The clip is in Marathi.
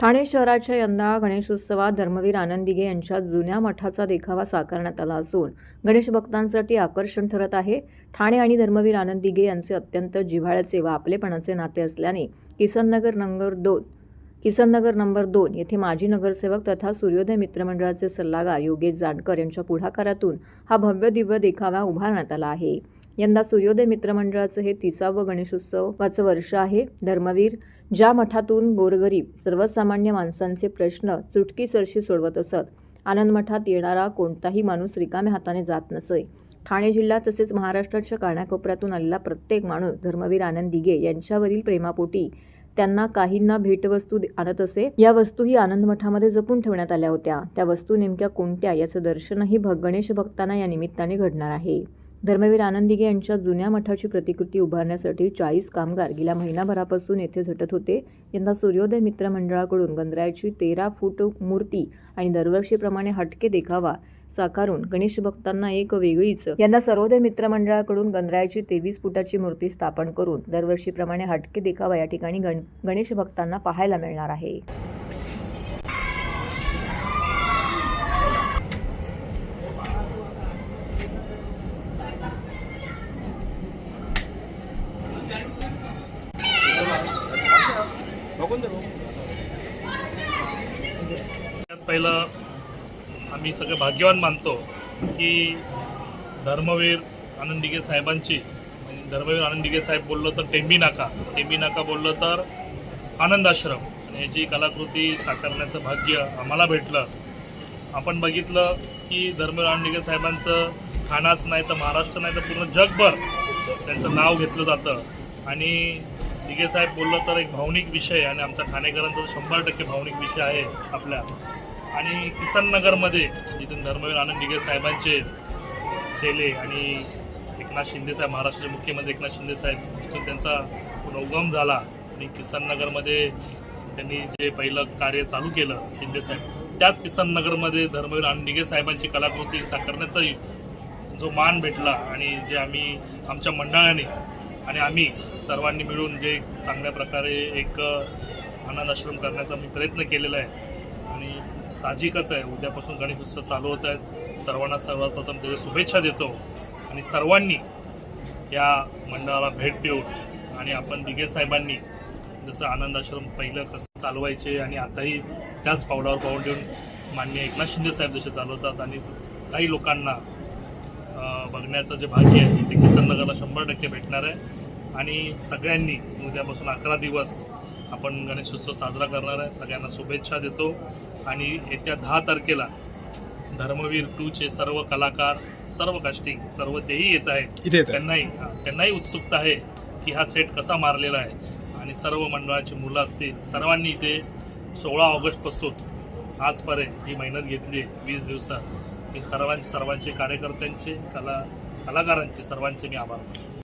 ठाणे शहराच्या यंदा गणेशोत्सवात धर्मवीर आनंदिगे यांच्या जुन्या मठाचा देखावा साकारण्यात आला असून गणेश भक्तांसाठी आकर्षण ठरत आहे. ठाणे आणि धर्मवीर आनंदिगे यांचे अत्यंत जिव्हाळ्याचे व आपलेपणाचे नाते असल्याने किसननगर नंबर दोन किसननगर नंबर दोन येथे माजी नगरसेवक तथा सूर्योदय मित्रमंडळाचे सल्लागार योगेश जानकर यांच्या पुढाकारातून हा भव्य दिव्य देखावा उभारण्यात आला आहे. यंदा सूर्योदय मित्रमंडळाचं हे तिसावं गणेशोत्सवाचं वर्ष आहे. धर्मवीर ज्या मठातून गोरगरीब सर्वसामान्य माणसांचे प्रश्न चुटकीसरशी सोडवत असत आनंद मठात येणारा कोणताही माणूस रिकाम्या हाताने जात नसे ठाणे जिल्हा तसेच महाराष्ट्राच्या कानाकोपऱ्यातून आलेला प्रत्येक माणूस धर्मवीर आनंद दिघे यांच्यावरील प्रेमापोटी त्यांना काहींना भेटवस्तू दे- आणत असे या वस्तूही आनंद मठामध्ये जपून ठेवण्यात आल्या होत्या. त्या वस्तू नेमक्या कोणत्या याचं दर्शनही भग गणेश भक्तांना या निमित्ताने घडणार आहे. धर्मवीर आनंदिगे यांच्या जुन्या मठाची प्रतिकृती उभारण्यासाठी चाळीस कामगार गेल्या महिनाभरापासून येथे झटत होते. यंदा सूर्योदय मित्र मंडळाकडून गंधरायाची तेरा फूट मूर्ती आणि दरवर्षीप्रमाणे हटके देखावा साकारून गणेश भक्तांना एक वेगळीच यंदा सर्वोदय मित्र मंडळाकडून गंधरायाची तेवीस फुटाची मूर्ती स्थापन करून दरवर्षीप्रमाणे हटके देखावा या ठिकाणी गण गणेश भक्तांना पाहायला मिळणार आहे. पहिलं आम्ही सगळे भाग्यवान मानतो की धर्मवीर आनंदिगे साहेबांची धर्मवीर आनंदिगे साहेब बोललो तर टेंबी नाका. टेंबी नाका बोललो तर आनंद आश्रम. आणि याची कलाकृती साकारण्याचं भाग्य आम्हाला भेटलं. आपण बघितलं की धर्मवीर आनंदिगे साहेबांचं ठाणाच नाही तर महाराष्ट्र नाही तर पूर्ण जगभर त्यांचं नाव घेतलं जातं. आणि दिघे साहेब बोललं तर एक भावनिक विषय आणि आमचा ठाणेकरांचा शंभर टक्के भावनिक विषय आहे आपल्या. आणि किसन नगरमध्ये जिथून धर्मवीर आनंद दिघे साहेबांचे चेले आणि एकनाथ शिंदे साहेब महाराष्ट्राचे मुख्यमंत्री एकनाथ शिंदे साहेब जिथून त्यांचा पूर्ण उगम झाला आणि किसन नगरमध्ये त्यांनी जे पहिलं कार्य चालू केलं शिंदे साहेब त्याच किसन नगरमध्ये धर्मवीर आनंद दिघे साहेबांची कलाकृती साकारण्याचाही जो मान भेटला आणि जे आम्ही आमच्या मंडळाने आणि आम्ही सर्वांनी मिळून जे चांगल्या प्रकारे एक अनाथ आश्रम करण्याचा मी प्रयत्न केलेला आहे. आणि साहजिकच आहे. उद्यापासून गणेश उत्सव चालू होत आहेत. सर्वांना सर्वप्रथम त्याच्या शुभेच्छा देतो. आणि सर्वांनी या मंडळाला भेट देऊन आणि आपण दिघे साहेबांनी जसं आनंद आश्रम पहिलं कसं चालवायचे आणि आताही त्याच पावलावर पाऊल ठेवून माननीय एकनाथ शिंदे साहेब जसे चालवतात आणि काही लोकांना बघण्याचं जे भाग्य आहे ते किसन नगरला शंभर टक्के भेटणार आहे. आणि सगळ्यांनी उद्यापासून अकरा दिवस आपण गणेशोत्सव साजरा करणार आहे. सगळ्यांना शुभेच्छा देतो. आणि येत्या दहा तारखेला धर्मवीर टूचे सर्व कलाकार सर्व कास्टिंग सर्व तेही येत आहेत. त्यांनाही त्यांनाही उत्सुकता आहे की हा सेट कसा मारलेला आहे. आणि सर्व मंडळाची मुलं असतील सर्वांनी इथे सोळा ऑगस्टपासून आजपर्यंत जी मेहनत घेतली आहे वीस दिवसात मी सर्वांचे सर्वांचे कार्यकर्त्यांचे कला कलाकारांचे सर्वांचे मी आभार मानतो.